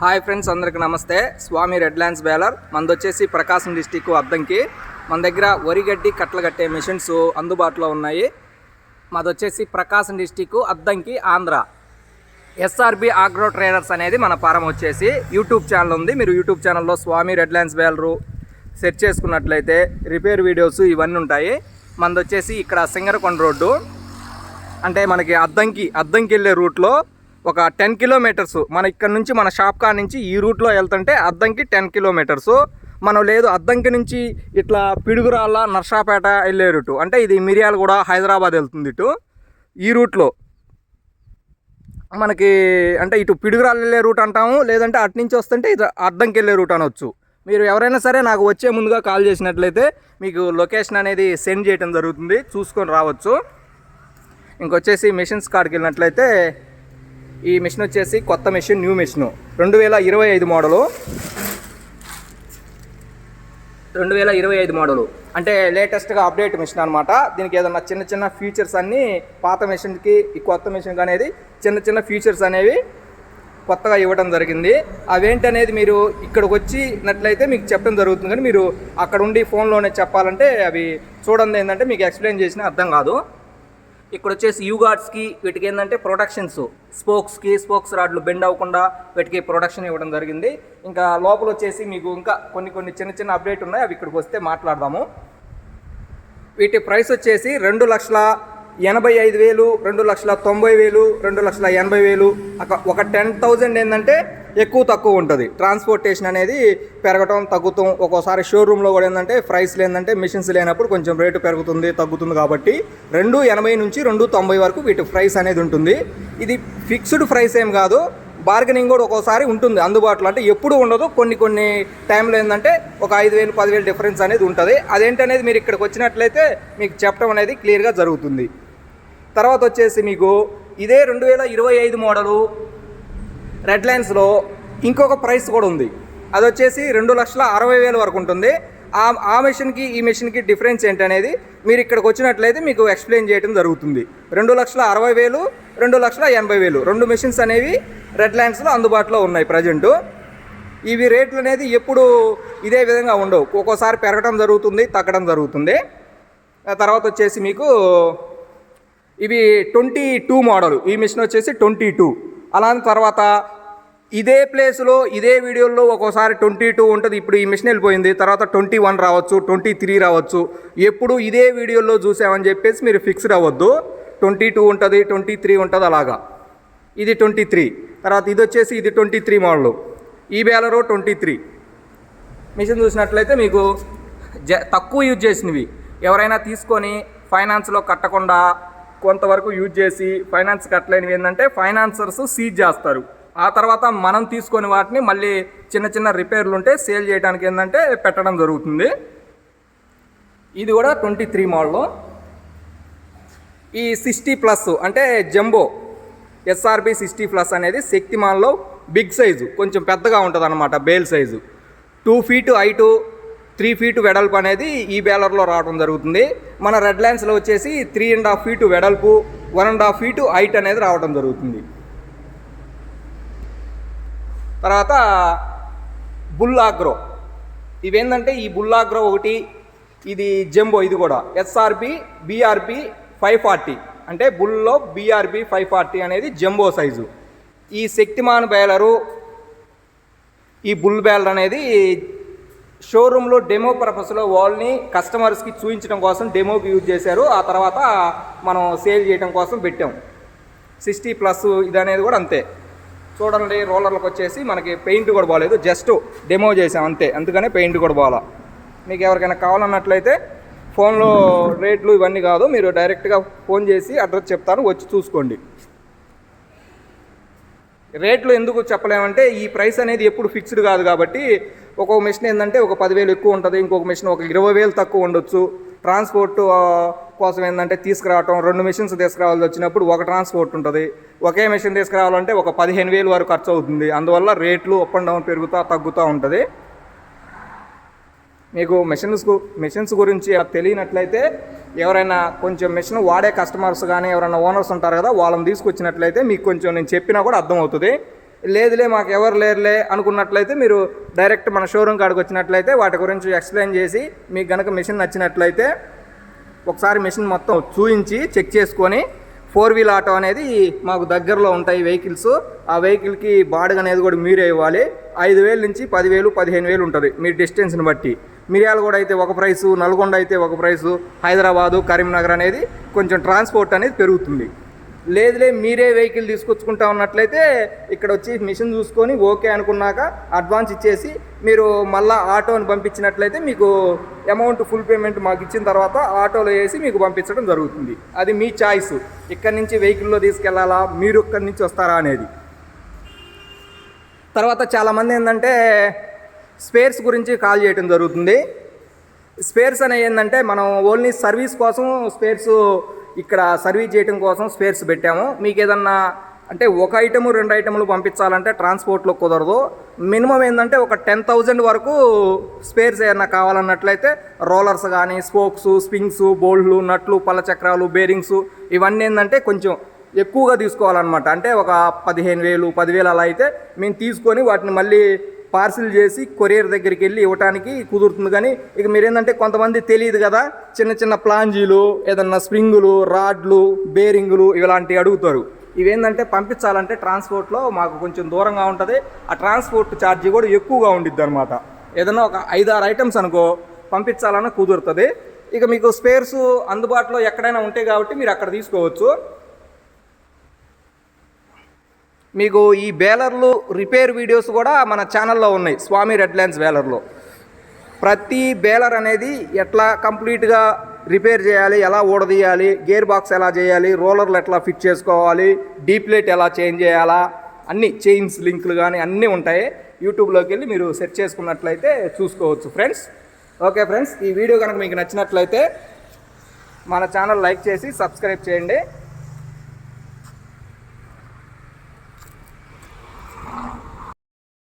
Hi friends అందరికి నమస్తే. స్వామి red lands baler మనది వచ్చేసి ప్రకాశం డిస్టిక్ అద్దంకి. మన దగ్గర వరిగడ్డి కట్టలు కట్టే మిషన్స్ అందుబాటులో ఉన్నాయి. మాది వచ్చేసి Prakasam district Addanki Andhra. SRB agro traders అనేది మన ఫారం వచ్చేసి యూట్యూబ్ ఛానల్ ఉంది. మీరు యూట్యూబ్ ఛానల్లో Swamy red lands baler search చేసుకున్నట్లయితే రిపేర్ వీడియోస్ ఇవన్నీ ఉంటాయి. మనది వచ్చేసి ఇక్కడ సింగరకొండ రోడ్డు. అంటే మనకి అద్దంకి అద్దంకి వెళ్ళే రూట్లో ఒక టెన్ కిలోమీటర్స్ మన ఇక్కడ నుంచి మన షాప్ కా నుంచి ఈ రూట్లో వెళ్తుంటే అద్దంకి టెన్ కిలోమీటర్స్. మనం లేదు అద్దంకి నుంచి ఇట్లా పిడుగురాళ్ళ నర్సాపేట వెళ్ళే రూటు అంటే ఇది మిరియాలు కూడా హైదరాబాద్ వెళ్తుంది ఇటు. ఈ రూట్లో మనకి అంటే ఇటు పిడుగురాళ్ళు వెళ్ళే రూట్ అంటాము లేదంటే అటు నుంచి వస్తుంటే ఇది అద్దంకి వెళ్ళే రూట్ అనొచ్చు. మీరు ఎవరైనా సరే నాకు వచ్చే ముందుగా కాల్ చేసినట్లయితే మీకు లొకేషన్ అనేది సెండ్ చేయడం జరుగుతుంది చూసుకొని రావచ్చు. ఇంకొచ్చేసి మిషన్స్ కాడికి వెళ్ళినట్లయితే ఈ మిషన్ వచ్చేసి కొత్త మిషన్ న్యూ మిషన్. రెండు వేల ఇరవై ఐదు మోడలు. రెండు వేల ఇరవై ఐదు మోడలు. అంటే లేటెస్ట్గా అప్డేట్ మిషన్ అనమాట దీనికి ఏదన్నా చిన్న చిన్న ఫీచర్స్ అన్నీ పాత మిషన్కి ఈ కొత్త మిషన్కి అనేది చిన్న చిన్న ఫీచర్స్ అనేవి కొత్తగా ఇవ్వడం జరిగింది. అవేంటనేది మీరు ఇక్కడికి వచ్చినట్లయితే మీకు చెప్పడం జరుగుతుంది. కానీ మీరు అక్కడ ఉండి ఫోన్లోనే చెప్పాలంటే అవి చూడండి ఏంటంటే మీకు ఎక్స్ప్లెయిన్ చేసినా అర్థం కాదు. ఇక్కడ వచ్చేసి యూగార్డ్స్కి వీటికి ఏంటంటే ప్రొడక్షన్స్ స్పోక్స్కి స్పోక్స్ రాడ్లు బెండ్ అవ్వకుండా వీటికి ప్రొడక్షన్ ఇవ్వడం జరిగింది. ఇంకా లోపల వచ్చేసి మీకు ఇంకా కొన్ని కొన్ని చిన్న చిన్న అప్డేట్ ఉన్నాయి అవి ఇక్కడికి వస్తే మాట్లాడదాము. వీటి ప్రైస్ వచ్చేసి రెండు లక్షల ఎనభై ఐదు వేలు రెండు లక్షల తొంభై వేలు రెండు లక్షల ఎనభై వేలు. ఒక టెన్ థౌజండ్ ఏంటంటే ఎక్కువ తక్కువ ఉంటుంది. ట్రాన్స్పోర్టేషన్ అనేది పెరగటం తగ్గుతాం ఒక్కోసారి షోరూంలో కూడా ఏంటంటే ప్రైస్లు ఏంటంటే మిషన్స్ లేనప్పుడు కొంచెం రేటు పెరుగుతుంది తగ్గుతుంది కాబట్టి రెండు ఎనభై నుంచి రెండు తొంభై వరకు వీటి ప్రైస్ అనేది ఉంటుంది. ఇది ఫిక్స్డ్ ప్రైస్ ఏం కాదు బార్గెనింగ్ కూడా ఒక్కోసారి ఉంటుంది. అందుబాటులో అంటే ఎప్పుడు ఉండదు కొన్ని కొన్ని టైంలో ఏంటంటే ఒక ఐదు వేలు పదివేలు డిఫరెన్స్ అనేది ఉంటుంది. అదేంటనేది మీరు ఇక్కడికి వచ్చినట్లయితే మీకు చెప్పడం అనేది క్లియర్గా జరుగుతుంది. తర్వాత వచ్చేసి మీకు ఇదే రెండు వేల ఇరవై ఐదు మోడలు రెడ్ లైన్స్లో ఇంకొక ప్రైస్ కూడా ఉంది. అది వచ్చేసి రెండు లక్షల అరవై వేల వరకు ఉంటుంది. ఆ ఆ మెషిన్కి ఈ మెషిన్కి డిఫరెన్స్ ఏంటనేది మీరు ఇక్కడికి వచ్చినట్లయితే మీకు ఎక్స్ప్లెయిన్ చేయడం జరుగుతుంది. రెండు లక్షల అరవై వేలు రెండు లక్షల ఎనభై వేలు. రెండు మెషిన్స్ అనేవి రెడ్ ల్యాండ్స్లో అందుబాటులో ఉన్నాయి ప్రజెంటు. ఇవి రేట్లు అనేది ఎప్పుడు ఇదే విధంగా ఉండవు. ఒక్కోసారి పెరగడం జరుగుతుంది తగ్గడం జరుగుతుంది. ఆ తర్వాత వచ్చేసి మీకు ఇవి ట్వంటీ టూ మోడల్. ఈ మిషన్ వచ్చేసి ట్వంటీ టూ. అలా తర్వాత ఇదే ప్లేస్లో ఇదే వీడియోలో ఒక్కోసారి ట్వంటీ టూ ఉంటుంది. ఇప్పుడు ఈ మిషన్ వెళ్ళిపోయింది. తర్వాత ట్వంటీ వన్ రావచ్చు ట్వంటీ త్రీ రావచ్చు. ఎప్పుడు ఇదే వీడియోలో చూసామని చెప్పేసి మీరు ఫిక్స్డ్ అవ్వద్దు. ట్వంటీ టూ ఉంటుంది ట్వంటీ త్రీ ఉంటుంది అలాగా. ఇది ట్వంటీ త్రీ. తర్వాత ఇది వచ్చేసి ఇది ట్వంటీ త్రీ మోడల్. ఈ బేలరు ట్వంటీ త్రీ. మిషన్ చూసినట్లయితే మీకు జ తక్కువ యూజ్ చేసినవి. ఎవరైనా తీసుకొని ఫైనాన్స్లో కట్టకుండా కొంతవరకు యూజ్ చేసి ఫైనాన్స్ కట్టలేనివి ఏంటంటే ఫైనాన్సర్స్ సీజ్ చేస్తారు. ఆ తర్వాత మనం తీసుకొని వాటిని మళ్ళీ చిన్న చిన్న రిపేర్లు ఉంటే సేల్ చేయడానికి ఏంటంటే పెట్టడం జరుగుతుంది. ఇది కూడా ట్వంటీ త్రీ మోడల్. ఈ సిక్స్టీ ప్లస్ అంటే జంబో ఎస్ఆర్బి సిక్స్టీ ప్లస్ అనేది శక్తిమాన్లో బిగ్ సైజు కొంచెం పెద్దగా ఉంటుంది అనమాట bale size. Two feet height three feet వెడల్పు అనేది ఈ బేలర్లో రావడం జరుగుతుంది. మన రెడ్ లైన్స్లో వచ్చేసి త్రీ అండ్ హాఫ్ ఫీటు వెడల్పు one and half feet height అనేది రావడం జరుగుతుంది. తర్వాత బుల్లాగ్రో. ఇవేంటంటే ఈ బుల్లాగ్రో ఒకటి ఇది జంబో ఇది కూడా. SRP BRP five forty. అంటే బుల్లో బీఆర్పి ఫైవ్ ఫార్టీ అనేది జంబో సైజు. ఈ శక్తిమాన్ బేలరు ఈ బుల్ బేలర్ అనేది షోరూంలో డెమో పర్పస్లో వాళ్ళని కస్టమర్స్కి చూపించడం కోసం డెమోకి యూజ్ చేశారు. ఆ తర్వాత మనం సేల్ చేయడం కోసం పెట్టాం. సిక్స్టీ ప్లస్ ఇది అనేది కూడా అంతే. చూడండి రోలర్లకు వచ్చేసి మనకి పెయింట్ కూడా బాగాలేదు. జస్ట్ డెమో చేసాం అంతే. అందుకనే పెయింట్ కూడా బాగాల. మీకు ఎవరికైనా కావాలన్నట్లయితే ఫోన్లో రేట్లు ఇవన్నీ కాదు. మీరు డైరెక్ట్గా ఫోన్ చేసి అడ్రస్ చెప్తాను. వచ్చి చూసుకోండి. రేట్లు ఎందుకు చెప్పలేమంటే ఈ ప్రైస్ అనేది ఎప్పుడు ఫిక్స్డ్ కాదు కాబట్టి ఒక్కొక్క మిషన్ ఏంటంటే ఒక పదివేలు ఎక్కువ ఉంటుంది. ఇంకొక మిషన్ ఒక ఇరవై వేలు తక్కువ ఉండొచ్చు. ట్రాన్స్పోర్ట్ కోసం ఏంటంటే తీసుకురావటం రెండు మిషన్స్ తీసుకురావాల్సి వచ్చినప్పుడు ఒక ట్రాన్స్పోర్ట్ ఉంటుంది. ఒకే మిషన్ తీసుకురావాలంటే ఒక పదిహేను వేలు వరకు ఖర్చు అవుతుంది. అందువల్ల రేట్లు అప్ అండ్ డౌన్ పెరుగుతూ తగ్గుతూ ఉంటుంది. మీకు మిషన్స్ మిషన్స్ గురించి తెలియనట్లయితే ఎవరైనా కొంచెం మిషన్ వాడే కస్టమర్స్ కానీ ఎవరైనా ఓనర్స్ ఉంటారు కదా వాళ్ళని తీసుకొచ్చినట్లయితే మీకు కొంచెం నేను చెప్పినా కూడా అర్థమవుతుంది. లేదులే మాకు ఎవరు లేరులే అనుకున్నట్లయితే మీరు డైరెక్ట్ మన షోరూమ్ కాడికి వచ్చినట్లయితే వాటి గురించి ఎక్స్ప్లెయిన్ చేసి మీకు కనుక మిషన్ నచ్చినట్లయితే ఒకసారి మిషన్ మొత్తం చూయించి చెక్ చేసుకొని ఫోర్ వీల్ ఆటో అనేది మాకు దగ్గరలో ఉంటాయి వెహికల్స్. ఆ వెహికల్కి బాడుగ అనేది కూడా మీరే ఇవ్వాలి. ఐదు వేలు నుంచి పదివేలు పదిహేను వేలు ఉంటుంది మీ డిస్టెన్స్ని బట్టి. మిర్యాలగూడ అయితే ఒక ప్రైసు నల్గొండ అయితే ఒక ప్రైసు హైదరాబాదు కరీంనగర్ అనేది కొంచెం ట్రాన్స్పోర్ట్ అనేది పెరుగుతుంది. లేదులే మీరే వెహికల్ తీసుకొచ్చుకుంటా ఉన్నట్లయితే ఇక్కడ వచ్చి మిషన్ చూసుకొని ఓకే అనుకున్నాక అడ్వాన్స్ ఇచ్చేసి మీరు మళ్ళీ ఆటోని పంపించినట్లయితే మీకు అమౌంట్ ఫుల్ పేమెంట్ మాకు ఇచ్చిన తర్వాత ఆటోలో వేసి మీకు పంపించడం జరుగుతుంది. అది మీ చాయిస్. ఇక్కడి నుంచి వెహికల్లో తీసుకెళ్ళాలా? మీరు ఇక్కడి నుంచి వస్తారా అనేది. తర్వాత చాలామంది ఏంటంటే స్పేర్స్ గురించి కాల్ చేయడం జరుగుతుంది. స్పేర్స్ అనేవి ఏంటంటే మనం ఓన్లీ సర్వీస్ కోసం స్పేర్స్ ఇక్కడ సర్వీస్ చేయడం కోసం స్పేర్స్ పెట్టాము. మీకు ఏదన్నా అంటే ఒక ఐటము రెండు ఐటములు పంపించాలంటే ట్రాన్స్పోర్ట్లో కుదరదు. మినిమం ఏంటంటే ఒక టెన్ థౌజండ్ వరకు స్పేర్స్ ఏమన్నా కావాలన్నట్లయితే రోలర్స్ కానీ స్పోక్స్ స్ప్రింగ్స్ బోల్డ్లు నట్లు పలచక్రాలు చక్రాలు బేరింగ్స్ ఇవన్నీ ఏంటంటే కొంచెం ఎక్కువగా తీసుకోవాలన్నమాట. అంటే ఒక పదిహేను వేలు పదివేలు అలా అయితే మేము తీసుకొని వాటిని మళ్ళీ పార్సిల్ చేసి కొరియర్ దగ్గరికి వెళ్ళి ఇవ్వడానికి కుదురుతుంది. కానీ ఇక మీరేంటంటే కొంతమంది తెలియదు కదా చిన్న చిన్న ప్లాంజీలు ఏదన్నా స్ప్రింగులు రాడ్లు బేరింగులు ఇలాంటివి అడుగుతారు. ఇవేంటంటే పంపించాలంటే ట్రాన్స్పోర్ట్లో మాకు కొంచెం దూరంగా ఉంటుంది. ఆ ట్రాన్స్పోర్ట్ ఛార్జీ కూడా ఎక్కువగా ఉండిద్ది అనమాట ఏదైనా ఒక ఐదు ఆరు ఐటమ్స్ అనుకో పంపించాలన్నా కుదురుతుంది. ఇక మీకు స్పేర్స్ అందుబాటులో ఎక్కడైనా ఉంటాయి కాబట్టి మీరు అక్కడ తీసుకోవచ్చు. మీకు ఈ బేలర్లు రిపేర్ వీడియోస్ కూడా మన ఛానల్లో ఉన్నాయి. స్వామి రెడ్ ల్యాండ్స్ బేలర్లో. ప్రతి బేలర్ అనేది ఎట్లా కంప్లీట్గా రిపేర్ చేయాలి ఎలా ఊడదీయాలి గేర్ బాక్స్ ఎలా చేయాలి రోలర్లు ఎట్లా ఫిట్ చేసుకోవాలి డీప్లేట్ ఎలా చేంజ్ చేయాలా అన్ని చైన్స్ లింక్లు కానీ అన్నీ ఉంటాయి. యూట్యూబ్లోకి వెళ్ళి మీరు సెర్చ్ చేసుకున్నట్లయితే చూసుకోవచ్చు ఫ్రెండ్స్. ఓకే ఫ్రెండ్స్ ఈ వీడియో కనుక మీకు నచ్చినట్లయితే మన ఛానల్ లైక్ చేసి సబ్స్క్రైబ్ చేయండి.